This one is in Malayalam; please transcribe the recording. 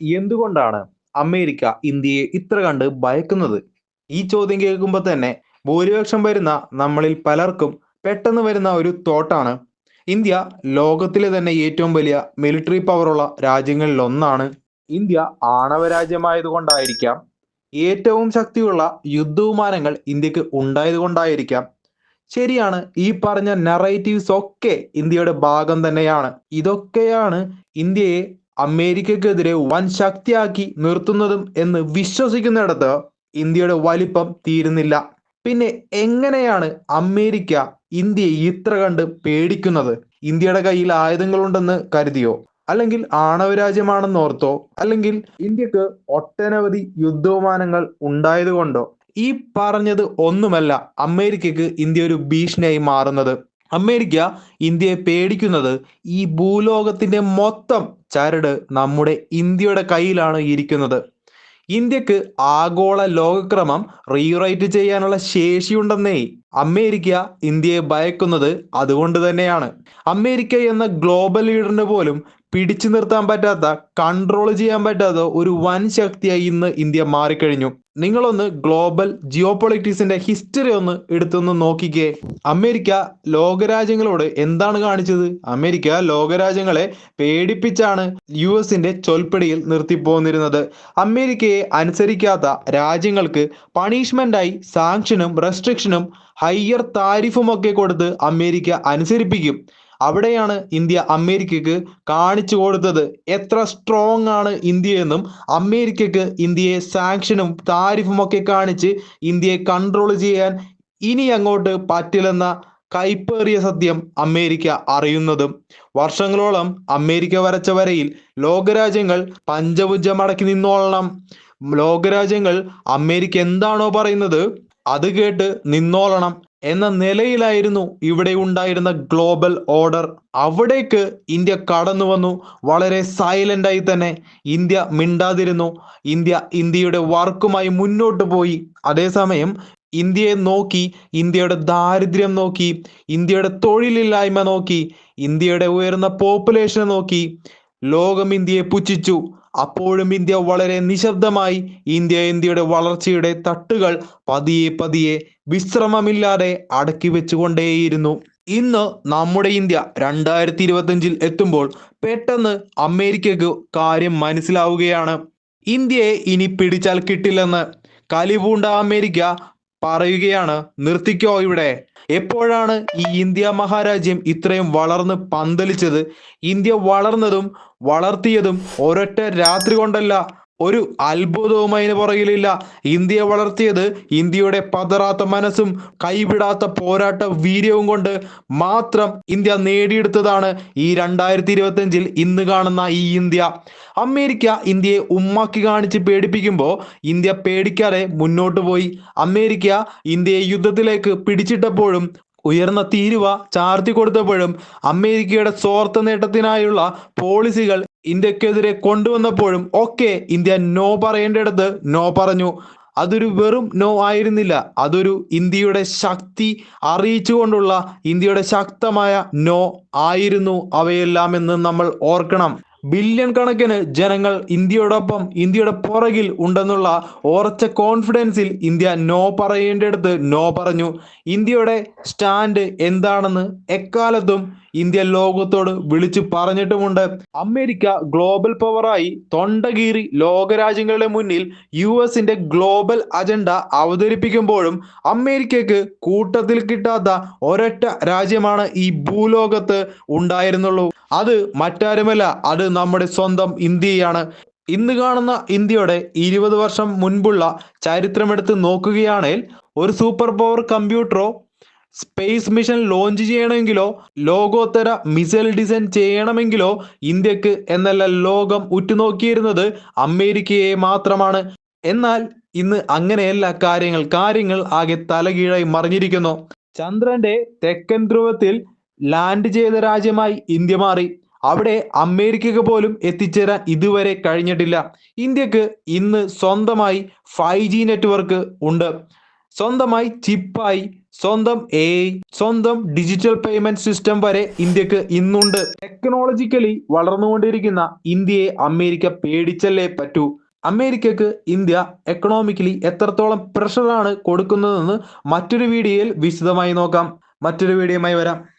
എന്തുകൊണ്ടാണ് അമേരിക്ക ഇന്ത്യയെ ഇത്ര കണ്ട് ഭയക്കുന്നത്? ഈ ചോദ്യം കേൾക്കുമ്പോൾ തന്നെ ഭൂരിപക്ഷം വരുന്ന നമ്മളിൽ പലർക്കും പെട്ടെന്ന് വരുന്ന ഒരു തോട്ടാണ്. ഇന്ത്യ ലോകത്തിലെ തന്നെ ഏറ്റവും വലിയ മിലിറ്ററി പവറുള്ള രാജ്യങ്ങളിൽ ഒന്നാണ്. ഇന്ത്യ ആണവ രാജ്യമായതുകൊണ്ടായിരിക്കാം ഏറ്റവും ശക്തിയുള്ള യുദ്ധവിമാനങ്ങൾ ഇന്ത്യയ്ക്ക് ഉണ്ടായത് കൊണ്ടായിരിക്കാം. ശരിയാണ് ഈ പറഞ്ഞ നറേറ്റീവ്സ് ഒക്കെ ഇന്ത്യയുടെ ഭാഗം തന്നെയാണ്. ഇതൊക്കെയാണ് ഇന്ത്യയെ അമേരിക്കക്കെതിരെ വൻ ശക്തിയാക്കി നിർത്തുന്നതും എന്ന് വിശ്വസിക്കുന്നിടത്ത് ഇന്ത്യയുടെ വലിപ്പം തീരുന്നില്ല. പിന്നെ എങ്ങനെയാണ് അമേരിക്ക ഇന്ത്യയെ ഇത്ര കണ്ട് പേടിക്കുന്നത്? ഇന്ത്യയുടെ കയ്യിൽ ആയുധങ്ങളുണ്ടെന്ന് കരുതിയോ? അല്ലെങ്കിൽ ആണവ രാജ്യമാണെന്ന് ഓർത്തോ അല്ലെങ്കിൽ ഇന്ത്യയ്ക്ക് ഒട്ടനവധി യുദ്ധവിമാനങ്ങൾ ഉണ്ടായതുകൊണ്ടോ? ഈ പറഞ്ഞത് ഒന്നുമല്ല അമേരിക്കക്ക് ഇന്ത്യ ഒരു ഭീഷണിയായി മാറുന്നത്. അമേരിക്ക ഇന്ത്യയെ പേടിക്കുന്നത് ഈ ഭൂലോകത്തിന്റെ മൊത്തം ചരട് നമ്മുടെ ഇന്ത്യയുടെ കയ്യിലാണ് ഇരിക്കുന്നത്. ഇന്ത്യയ്ക്ക് ആഗോള ലോകക്രമം റീറൈറ്റ് ചെയ്യാനുള്ള ശേഷിയുണ്ടെന്നേ അമേരിക്ക ഇന്ത്യയെ ഭയക്കുന്നത് അതുകൊണ്ട് തന്നെയാണ്. അമേരിക്ക എന്ന ഗ്ലോബൽ ലീഡറിന് പോലും പിടിച്ചു നിർത്താൻ പറ്റാത്ത കൺട്രോൾ ചെയ്യാൻ പറ്റാത്ത ഒരു വൻ ശക്തിയായി ഇന്ന് ഇന്ത്യ മാറിക്കഴിഞ്ഞു. നിങ്ങളൊന്ന് ഗ്ലോബൽ ജിയോ പൊളിറ്റിക്സിന്റെ ഹിസ്റ്ററി ഒന്ന് എടുത്തൊന്ന് നോക്കിക്കേ. അമേരിക്ക ലോകരാജ്യങ്ങളോട് എന്താണ് കാണിച്ചത്? അമേരിക്ക ലോകരാജ്യങ്ങളെ പേടിപ്പിച്ചാണ് യു എസിന്റെ ചൊൽപ്പടിയിൽ നിർത്തിപ്പോന്നിരുന്നത്. അമേരിക്കയെ അനുസരിക്കാത്ത രാജ്യങ്ങൾക്ക് പണിഷ്മെന്റായി സാങ്ഷനും റെസ്ട്രിക്ഷനും ഹയർ താരിഫും ഒക്കെ കൊടുത്ത് അമേരിക്ക അനുസരിപ്പിക്കും. അവിടെയാണ് ഇന്ത്യ അമേരിക്കക്ക് കാണിച്ചു കൊടുത്തത്. എത്ര സ്ട്രോങ് ആണ് ഇന്ത്യ എന്നും അമേരിക്കക്ക് ഇന്ത്യയെ സാങ്ഷനും താരിഫും ഒക്കെ കാണിച്ച് ഇന്ത്യയെ കൺട്രോൾ ചെയ്യാൻ ഇനി അങ്ങോട്ട് പറ്റില്ലെന്ന കൈപ്പേറിയ സത്യം അമേരിക്ക അറിയുന്നതും. വർഷങ്ങളോളം അമേരിക്ക വരച്ച വരയിൽ ലോകരാജ്യങ്ങൾ പഞ്ചഭുജം അടക്കി നിന്നോളണം. ലോകരാജ്യങ്ങൾ അമേരിക്ക എന്താണോ പറയുന്നത്? അത് കേട്ട് നിന്നോളണം എന്ന നിലയിലായിരുന്നു ഇവിടെ ഉണ്ടായിരുന്ന ഗ്ലോബൽ ഓർഡർ. അവിടേക്ക് ഇന്ത്യ കടന്നു വന്നു. വളരെ സൈലന്റ് ആയി തന്നെ ഇന്ത്യ മിണ്ടാതിരുന്നു. ഇന്ത്യ ഇന്ത്യയുടെ വർക്കുമായി മുന്നോട്ട് പോയി. അതേസമയം ഇന്ത്യയെ നോക്കി ഇന്ത്യയുടെ ദാരിദ്ര്യം നോക്കി ഇന്ത്യയുടെ തൊഴിലില്ലായ്മ നോക്കി ഇന്ത്യയുടെ ഉയർന്ന പോപ്പുലേഷനെ നോക്കി ലോകം ഇന്ത്യയെ പുച്ഛിച്ചു. അപ്പോഴും ഇന്ത്യ വളരെ നിശബ്ദമായി ഇന്ത്യ ഇന്ത്യയുടെ വളർച്ചയുടെ തട്ടുകൾ പതിയെ പതിയെ വിശ്രമമില്ലാതെ അടക്കി വെച്ചുകൊണ്ടേയിരുന്നു. ഇന്ന് നമ്മുടെ ഇന്ത്യ രണ്ടായിരത്തി ഇരുപത്തിയഞ്ചിൽ എത്തുമ്പോൾ പെട്ടെന്ന് അമേരിക്കക്ക് കാര്യം മനസ്സിലാവുകയാണ്. ഇന്ത്യയെ ഇനി പിടിച്ചാൽ കിട്ടില്ലെന്ന് കലിപൂണ്ട അമേരിക്ക പറയുകയാണ് നിർത്തിക്കോ ഇവിടെ. എപ്പോഴാണ് ഈ ഇന്ത്യ മഹാരാജ്യം ഇത്രയും വളർന്ന് പന്തലിച്ചത്? ഇന്ത്യ വളർന്നതും വളർത്തിയതും ഒരൊറ്റ രാത്രി കൊണ്ടല്ല. ഒരു അത്ഭുതവും അതിന് പുറകിലില്ല. ഇന്ത്യയെ വളർത്തിയത് ഇന്ത്യയുടെ പതറാത്ത മനസ്സും കൈവിടാത്ത പോരാട്ട വീര്യവും കൊണ്ട് മാത്രം ഇന്ത്യ നേടിയെടുത്തതാണ് ഈ രണ്ടായിരത്തി ഇരുപത്തിയഞ്ചിൽ ഇന്ന് കാണുന്ന ഈ ഇന്ത്യ. അമേരിക്ക ഇന്ത്യയെ ഉമ്മാക്കി കാണിച്ച് പേടിപ്പിക്കുമ്പോൾ ഇന്ത്യ പേടിക്കാതെ മുന്നോട്ട് പോയി. അമേരിക്ക ഇന്ത്യയെ യുദ്ധത്തിലേക്ക് പിടിച്ചിട്ടപ്പോഴും ഉയർന്ന തീരുവ ചാർത്തി കൊടുത്തപ്പോഴും അമേരിക്കയുടെ സ്വാർത്ഥ നേട്ടത്തിനായുള്ള പോളിസികൾ ഇന്ത്യക്കെതിരെ കൊണ്ടുവന്നപ്പോഴും ഒക്കെ ഇന്ത്യ നോ പറയേണ്ടിടത്ത് നോ പറഞ്ഞു. അതൊരു വെറും നോ ആയിരുന്നില്ല. അതൊരു ഇന്ത്യയുടെ ശക്തി അറിയിച്ചുകൊണ്ടുള്ള ഇന്ത്യയുടെ ശക്തമായ നോ ആയിരുന്നു അവയെല്ലാം എന്ന് നമ്മൾ ഓർക്കണം. ബില്യൺ കണക്കിന് ജനങ്ങൾ ഇന്ത്യയോടൊപ്പം ഇന്ത്യയുടെ പുറകിൽ ഉണ്ടെന്നുള്ള ഉറച്ച കോൺഫിഡൻസിൽ ഇന്ത്യ നോ പറയേണ്ടടുത്ത് നോ പറഞ്ഞു. ഇന്ത്യയുടെ സ്റ്റാൻഡ് എന്താണെന്ന് എക്കാലത്തും ഇന്ത്യ ലോകത്തോട് വിളിച്ചു പറഞ്ഞിട്ടുമുണ്ട്. അമേരിക്ക ഗ്ലോബൽ പവറായി തൊണ്ടകീറി ലോകരാജ്യങ്ങളുടെ മുന്നിൽ യു എസിന്റെ ഗ്ലോബൽ അജണ്ട അവതരിപ്പിക്കുമ്പോഴും അമേരിക്കക്ക് കൂട്ടത്തിൽ കിട്ടാത്ത ഒരൊറ്റ രാജ്യമാണ് ഈ ഭൂലോകത്ത് ഉണ്ടായിരുന്നുള്ളൂ. അത് മറ്റാരുമല്ല അത് നമ്മുടെ സ്വന്തം ഇന്ത്യയാണ്. ഇന്ന് കാണുന്ന ഇന്ത്യയുടെ ഇരുപത് വർഷം മുൻപുള്ള ചരിത്രമെടുത്ത് നോക്കുകയാണെങ്കിൽ ഒരു സൂപ്പർ പവർ കമ്പ്യൂട്ടറോ സ്പേസ് മിഷൻ ലോഞ്ച് ചെയ്യണമെങ്കിലോ ലോകോത്തര മിസൈൽ ഡിസൈൻ ചെയ്യണമെങ്കിലോ ഇന്ത്യയ്ക്ക് എന്നല്ല ലോകം ഉറ്റുനോക്കിയിരുന്നത് അമേരിക്കയെ മാത്രമാണ്. എന്നാൽ ഇന്ന് അങ്ങനെയല്ല കാര്യങ്ങൾ. കാര്യങ്ങൾ ആകെ തലകീഴായി മറിഞ്ഞിരിക്കുന്നു. ചന്ദ്രന്റെ തെക്കൻ ധ്രുവത്തിൽ ലാൻഡ് ചെയ്ത രാജ്യമായി ഇന്ത്യ മാറി. അവിടെ അമേരിക്കക്ക് പോലും എത്തിച്ചേരാൻ ഇതുവരെ കഴിഞ്ഞിട്ടില്ല. ഇന്ത്യയ്ക്ക് ഇന്ന് സ്വന്തമായി ഫൈവ് ജി നെറ്റ്വർക്ക് ഉണ്ട്. സ്വന്തമായി ചിപ്പായി സ്വന്തം എ സ്വന്തം ഡിജിറ്റൽ പേയ്മെന്റ് സിസ്റ്റം വരെ ഇന്ത്യയ്ക്ക് ഇന്നുണ്ട്. ടെക്നോളജിക്കലി വളർന്നുകൊണ്ടിരിക്കുന്ന ഇന്ത്യയെ അമേരിക്ക പേടിച്ചല്ലേ പറ്റൂ? അമേരിക്കക്ക് ഇന്ത്യ എക്കണോമിക്കലി എത്രത്തോളം പ്രഷറാണ് കൊടുക്കുന്നതെന്ന് മറ്റൊരു വീഡിയോയിൽ വിശദമായി നോക്കാം. മറ്റൊരു വീഡിയോയുമായി വരാം.